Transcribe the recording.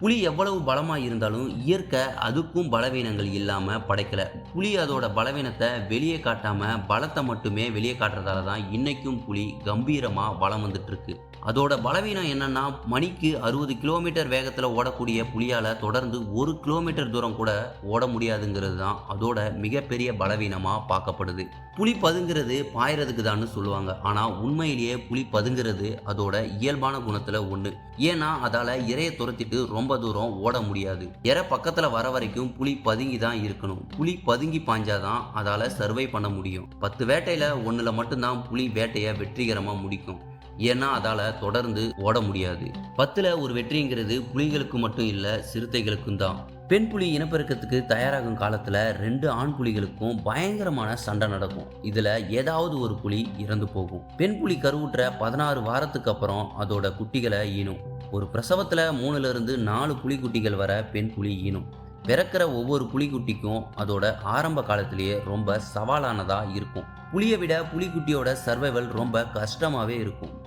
புலி எவ்வளவு பலமாக இருந்தாலும் இயற்கை அதுக்கும் பலவீனங்கள் இல்லாமல் படைக்கல. புலி அதோட பலவீனத்தை வெளியே காட்டாமல் பலத்தை மட்டுமே வெளியே காட்டுறதால தான் இன்னைக்கும் புலி கம்பீரமாக பலம் வந்துட்டுருக்கு அதோட பலவீனம் என்னன்னா மணிக்கு அறுபது கிலோமீட்டர் வேகத்தில் ஓடக்கூடிய புலியால் தொடர்ந்து ஒரு கிலோமீட்டர் தூரம் கூட ஓட முடியாதுங்கிறது தான் அதோட மிகப்பெரிய பலவீனமாக பார்க்கப்படுது. புலி பதுங்கிறது பாயறதுக்கு தான்னு சொல்லுவாங்க. ஆனால் உண்மையிலேயே புலி பதுங்கிறது அதோட இயல்பான குணத்தில் ஒன்று ஏன்னா அதால் இரையை துரத்திட்டு ரொம்ப ரொம்ப தூரம் ஓட முடியாது. எற பக்கத்தில் வர வரைக்கும் புலி பதுங்கி தான் இருக்கணும். புலி பதுங்கி பாஞ்சாதான் அதால் சர்வை பண்ண முடியும். பத்து வேட்டையில் ஒன்றில் மட்டும்தான் புலி வேட்டையை வெற்றிகரமாக முடிக்கும். ஏன்னா அதால் தொடர்ந்து ஓட முடியாது. பத்தில் ஒரு வெற்றிங்கிறது புலிகளுக்கு மட்டும் இல்லை சிறுத்தைகளுக்கும் தான். பெண் புலி இனப்பெருக்கத்துக்கு தயாராகும் காலத்தில் ரெண்டு ஆண் புலிகளுக்கும் பயங்கரமான சண்டை நடக்கும். இதில் ஏதாவது ஒரு புலி இறந்து போகும். பெண் புலி கருவுற்ற பதினாறு வாரத்துக்கு அப்புறம் அதோட குட்டிகளை ஈனும். ஒரு பிரசவத்தில் மூணுலேருந்து நாலு புலிக்குட்டிகள் வர பெண் புலி ஈனும். பிறக்கிற ஒவ்வொரு புலிக்குட்டிக்கும் அதோட ஆரம்ப காலத்திலேயே ரொம்ப சவாலானதாக இருக்கும். புலியை விட புலிக்குட்டியோட சர்வைவல் ரொம்ப கஷ்டமாகவே இருக்கும்.